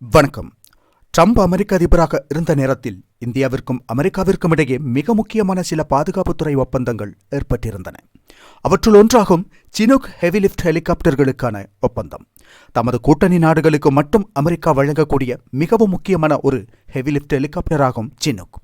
வணக்கம். ட்ரம்ப் அமெரிக்க அதிபராக இருந்த நேரத்தில் இந்தியாவிற்கும் அமெரிக்காவிற்கும் இடையே மிக முக்கியமான சில பாதுகாப்புத்துறை ஒப்பந்தங்கள் ஏற்பட்டிருந்தன. அவற்றுள் ஒன்றாகும் சினுக் ஹெவிலிஃப்ட் ஹெலிகாப்டர்களுக்கான ஒப்பந்தம். தமது கூட்டணி நாடுகளுக்கு மட்டும் அமெரிக்கா வழங்கக்கூடிய மிகவும் முக்கியமான ஒரு ஹெவிலிஃப்ட் ஹெலிகாப்டர் ஹெலிகாப்டராகும் சினுக்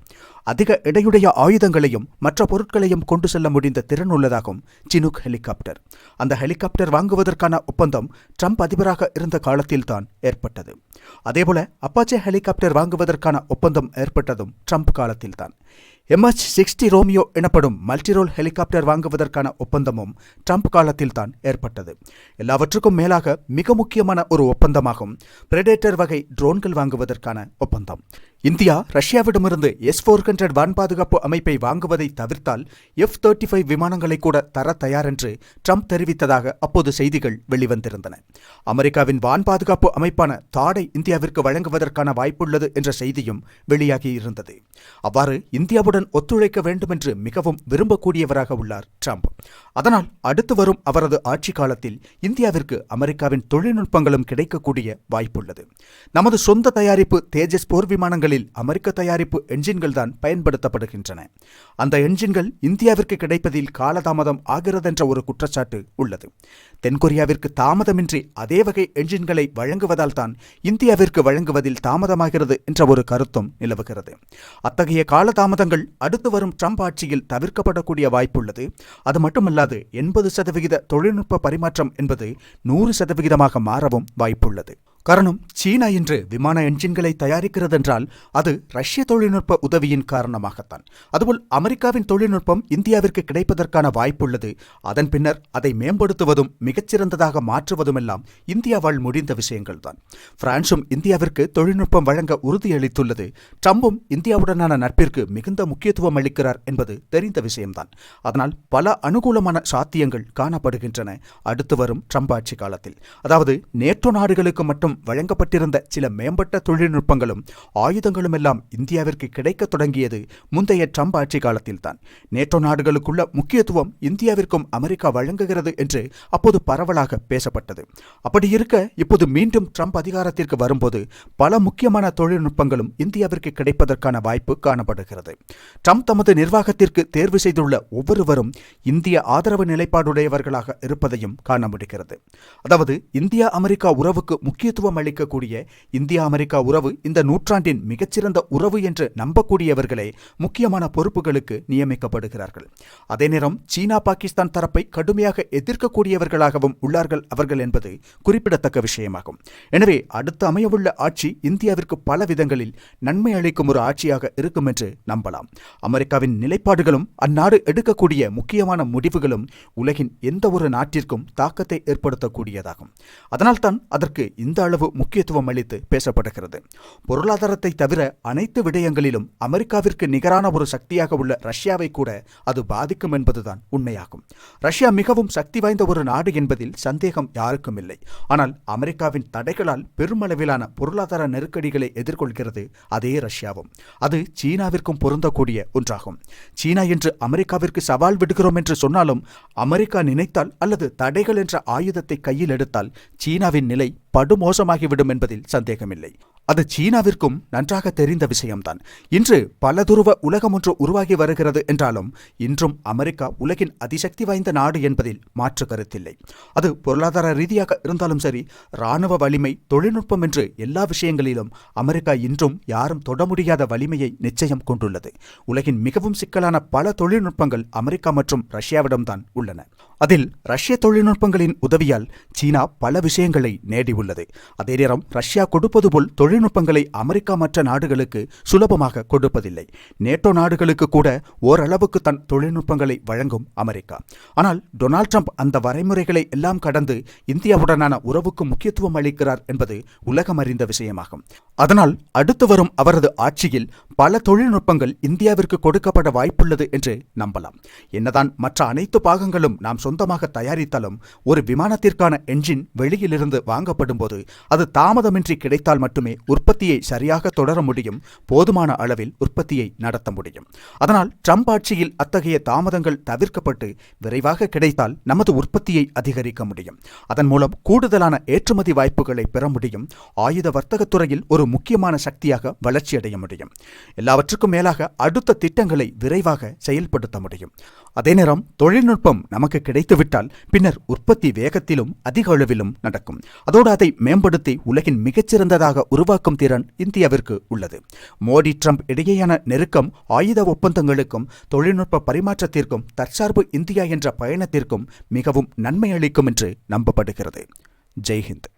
அதிக எடையுடைய ஆயுதங்களையும் மற்ற பொருட்களையும் கொண்டு செல்ல முடிந்த திறன் உள்ளதாகும் சினுக் ஹெலிகாப்டர் அந்த ஹெலிகாப்டர் வாங்குவதற்கான ஒப்பந்தம் ட்ரம்ப் அதிபராக இருந்த காலத்தில்தான் ஏற்பட்டது. அதேபோல அப்பாச்சே ஹெலிகாப்டர் வாங்குவதற்கான ஒப்பந்தம் ஏற்பட்டதும் ட்ரம்ப் காலத்தில்தான். எம்எச் சிக்ஸ்டி ரோமியோ எனப்படும் மல்டிரோல் ஹெலிகாப்டர் வாங்குவதற்கான ஒப்பந்தமும் ட்ரம்ப் காலத்தில்தான் ஏற்பட்டது. எல்லாவற்றுக்கும் மேலாக மிக முக்கியமான ஒரு ஒப்பந்தமாகும் பிரெடேட்டர் வகை ட்ரோன்கள் வாங்குவதற்கான ஒப்பந்தம். இந்தியா ரஷ்யாவிடமிருந்து எஸ் ஃபோர் ஹண்ட்ரட் வான் பாதுகாப்பு அமைப்பை வாங்குவதை தவிர்த்தால் எஃப் தேர்ட்டி ஃபைவ் விமானங்களை கூட தர தயார் என்று ட்ரம்ப் தெரிவித்ததாக அப்போது செய்திகள் வெளிவந்திருந்தன. அமெரிக்காவின் வான் பாதுகாப்பு அமைப்பான தாடை இந்தியாவிற்கு வழங்குவதற்கான வாய்ப்புள்ளது என்ற செய்தியும் வெளியாகியிருந்தது அவ்வாறு இந்தியாவுடன் ஒத்துழைக்க வேண்டும் என்று மிகவும் விரும்பக்கூடியவராக உள்ளார் ட்ரம்ப். அதனால் அடுத்து வரும் அவரது ஆட்சி காலத்தில் இந்தியாவிற்கு அமெரிக்காவின் தொழில்நுட்பங்களும் கிடைக்கக்கூடிய வாய்ப்புள்ளது. நமது சொந்த தயாரிப்பு தேஜஸ் போர் விமானங்களில் அமெரிக்க தயாரிப்பு என்ஜின்கள் தான் பயன்படுத்தப்படுகின்றன. அந்த என்ஜின்கள் இந்தியாவிற்கு கிடைப்பதில் காலதாமதம் ஆகிறதென்ற ஒரு குற்றச்சாட்டு உள்ளது. தென்கொரியாவிற்கு தாமதமின்றி அதே வகை என்ஜின்களை வழங்குவதால் தான் இந்தியாவிற்கு வழங்குவதில் தாமதமாகிறது என்ற ஒரு கருத்தும் நிலவுகிறது. அத்தகைய காலதாமதங்கள் அடுத்து வரும் ட்ரம்ப் ஆட்சியில் தவிர்க்கப்படக்கூடிய வாய்ப்புள்ளது. அது மட்டுமல்லாது எண்பது சதவிகித தொழில்நுட்ப பரிமாற்றம் என்பது நூறு சதவிகிதமாக மாறவும் வாய்ப்புள்ளது. காரணம் சீனா இன்று விமான என்ஜின்களை தயாரிக்கிறதென்றால் அது ரஷ்ய தொழில்நுட்ப உதவியின் காரணமாகத்தான். அதுபோல் அமெரிக்காவின் தொழில்நுட்பம் இந்தியாவிற்கு கிடைப்பதற்கான வாய்ப்புள்ளது. அதன் பின்னர் அதை மேம்படுத்துவதும் மிகச்சிறந்ததாக மாற்றுவதுமெல்லாம் இந்தியாவால் முடிந்த விஷயங்கள்தான். பிரான்சும் இந்தியாவிற்கு தொழில்நுட்பம் வழங்க உறுதியளித்துள்ளது. ட்ரம்பும் இந்தியாவுடனான நட்பிற்கு மிகுந்த முக்கியத்துவம் அளிக்கிறார் என்பது தெரிந்த விஷயம்தான். அதனால் பல அனுகூலமான சாத்தியங்கள் காணப்படுகின்றன அடுத்து வரும் ட்ரம்ப் ஆட்சி காலத்தில். அதாவது நேட்டோ நாடுகளுக்கு மட்டும் வழங்கப்பட்டிருந்த சில மேம்பட்ட தொழில்நுட்பங்களும் ஆயுதங்களும் எல்லாம் இந்தியாவிற்கு கிடைக்க தொடங்கியது முந்தைய ட்ரம்ப் ஆட்சி காலத்தில்தான். நேட்டோ நாடுகளுக்குள்ள முக்கியத்துவம் இந்தியாவிற்கும் அமெரிக்கா வழங்குகிறது என்று அப்போது பரவலாக பேசப்பட்டது. அப்படி இருக்க இப்போது மீண்டும் ட்ரம்ப் அதிகாரத்திற்கு வரும்போது பல முக்கியமான தொழில்நுட்பங்களும் இந்தியாவிற்கு கிடைப்பதற்கான வாய்ப்பு காணப்படுகிறது. ட்ரம்ப் தமது நிர்வாகத்திற்கு தேர்வு செய்துள்ள ஒவ்வொருவரும் இந்திய ஆதரவு நிலைப்பாடுடையவர்களாக இருப்பதையும் காண முடிகிறது. அதாவது இந்தியா அமெரிக்கா உறவுக்கு முக்கியத்துவம் முக்கியத்துவம் அளிக்கக்கூடிய இந்தியா அமெரிக்கா உறவு இந்த நூற்றாண்டின் மிகச்சிறந்த உறவு என்று நம்பக்கூடியவர்களே முக்கியமான பொறுப்புகளுக்கு நியமிக்கப்படுகிறார்கள். அதே நேரம் சீனா பாகிஸ்தான் தரப்பை கடுமையாக எதிர்க்கக்கூடியவர்களாகவும் உள்ளார்கள் அவர்கள் என்பது குறிப்பிடத்தக்க விஷயமாகும். எனவே அடுத்து அமையவுள்ள ஆட்சி இந்தியாவிற்கு பல விதங்களில் நன்மை அளிக்கும் ஒரு ஆட்சியாக இருக்கும் என்று நம்பலாம். அமெரிக்காவின் நிலைப்பாடுகளும் அந்நாடு எடுக்கக்கூடிய முக்கியமான முடிவுகளும் உலகின் எந்த ஒரு நாட்டிற்கும் தாக்கத்தை ஏற்படுத்தக்கூடியதாகும். அதனால்தான் அதற்கு இந்த அளவு முக்கியத்துவம் அளித்து பேசப்படுகிறது. பொருளாதாரத்தை தவிர அனைத்து விடயங்களிலும் அமெரிக்காவிற்கு நிகரான ஒரு சக்தியாக உள்ள ரஷ்யாவை கூட அது பாதிக்கும் என்பதுதான் உண்மையாகும். ரஷ்யா மிகவும் சக்தி வாய்ந்த ஒரு நாடு என்பதில் சந்தேகம் யாருக்கும் இல்லை. ஆனால் அமெரிக்காவின் தடைகளால் பெருமளவிலான பொருளாதார நெருக்கடிகளை எதிர்கொள்கிறது அதே ரஷ்யாவும். அது சீனாவிற்கும் பொருந்தக்கூடிய ஒன்றாகும். சீனா என்று அமெரிக்காவிற்கு சவால் விடுகிறோம் என்று சொன்னாலும் அமெரிக்கா நினைத்தால் அல்லது தடைகள் என்ற ஆயுதத்தை கையில் எடுத்தால் சீனாவின் நிலை படுமோசமாகிவிடும் என்பதில் சந்தேகமில்லை. அது சீனாவிற்கும் நன்றாக தெரிந்த விஷயம்தான். இன்று பல துருவ உலகம் ஒன்று உருவாகி வருகிறது என்றாலும் இன்றும் அமெரிக்கா உலகின் அதிசக்தி வாய்ந்த நாடு என்பதில் மாற்று கருத்தில்லை. அது பொருளாதார ரீதியாக இருந்தாலும் சரி இராணுவ வலிமை தொழில்நுட்பம் என்று எல்லா விஷயங்களிலும் அமெரிக்கா இன்றும் யாரும் தொட முடியாத வலிமையை நிச்சயம் கொண்டுள்ளது. உலகின் மிகவும் சிக்கலான பல தொழில்நுட்பங்கள் அமெரிக்கா மற்றும் ரஷ்யாவிடம்தான் உள்ளன. அதில் ரஷ்ய தொழில்நுட்பங்களின் உதவியால் சீனா பல விஷயங்களை நேடியுள்ளது. அதே நேரம் ரஷ்யா கொடுப்பது போல் தொழில்நுட்பங்களை அமெரிக்கா மற்ற நாடுகளுக்கு சுலபமாக கொடுப்பதில்லை. நேட்டோ நாடுகளுக்கு கூட ஓரளவுக்கு தன் தொழில்நுட்பங்களை வழங்கும் அமெரிக்கா. ஆனால் டொனால்ட் ட்ரம்ப் அந்த வரைமுறைகளை எல்லாம் கடந்து இந்தியாவுடனான உறவுக்கு முக்கியத்துவம் அளிக்கிறார் என்பது உலகம் அறிந்த விஷயமாகும். அதனால் அடுத்து வரும் அவரது ஆட்சியில் பல தொழில்நுட்பங்கள் இந்தியாவிற்கு கொடுக்கப்பட வாய்ப்புள்ளது என்று நம்பலாம். என்னதான் மற்ற அனைத்து பாகங்களும் நாம் சொந்தமாக தயாரித்தாலும் ஒரு விமானத்திற்கான என்ஜின் வெளியிலிருந்து வாங்கப்படும் போது அது தாமதமின்றி கிடைத்தால் மட்டுமே உற்பத்தியை சரியாக தொடர முடியும் போதுமான அளவில் உற்பத்தியை நடத்த முடியும். அதனால் ட்ரம்ப் ஆட்சியில் அத்தகைய தாமதங்கள் தவிர்க்கப்பட்டு விரைவாக கிடைத்தால் நமது உற்பத்தியை அதிகரிக்க முடியும். அதன் மூலம் கூடுதலான ஏற்றுமதி வாய்ப்புகளை பெற முடியும். ஆயுத வர்த்தகத்துறையில் ஒரு முக்கியமான சக்தியாக வளர்ச்சியடைய முடியும். எல்லாவற்றுக்கும் மேலாக அடுத்த திட்டங்களை விரைவாக செயல்படுத்த முடியும். அதே நேரம் தொழில்நுட்பம் நமக்கு கிடைத்துவிட்டால் பின்னர் உற்பத்தி வேகத்திலும் அதிக அளவிலும் நடக்கும். அதோடு அதை மேம்படுத்தி உலகின் மிகச்சிறந்ததாக உருவாக்கும் திறன் இந்தியாவிற்கு உள்ளது. மோடி ட்ரம்ப் இடையேயான நெருக்கம் ஆயுத ஒப்பந்தங்களுக்கும் தொழில்நுட்ப பரிமாற்றத்திற்கும் தற்சார்பு இந்தியா என்ற பயணத்திற்கும் மிகவும் நன்மை அளிக்கும் என்று நம்பப்படுகிறது. ஜெய்ஹிந்த்.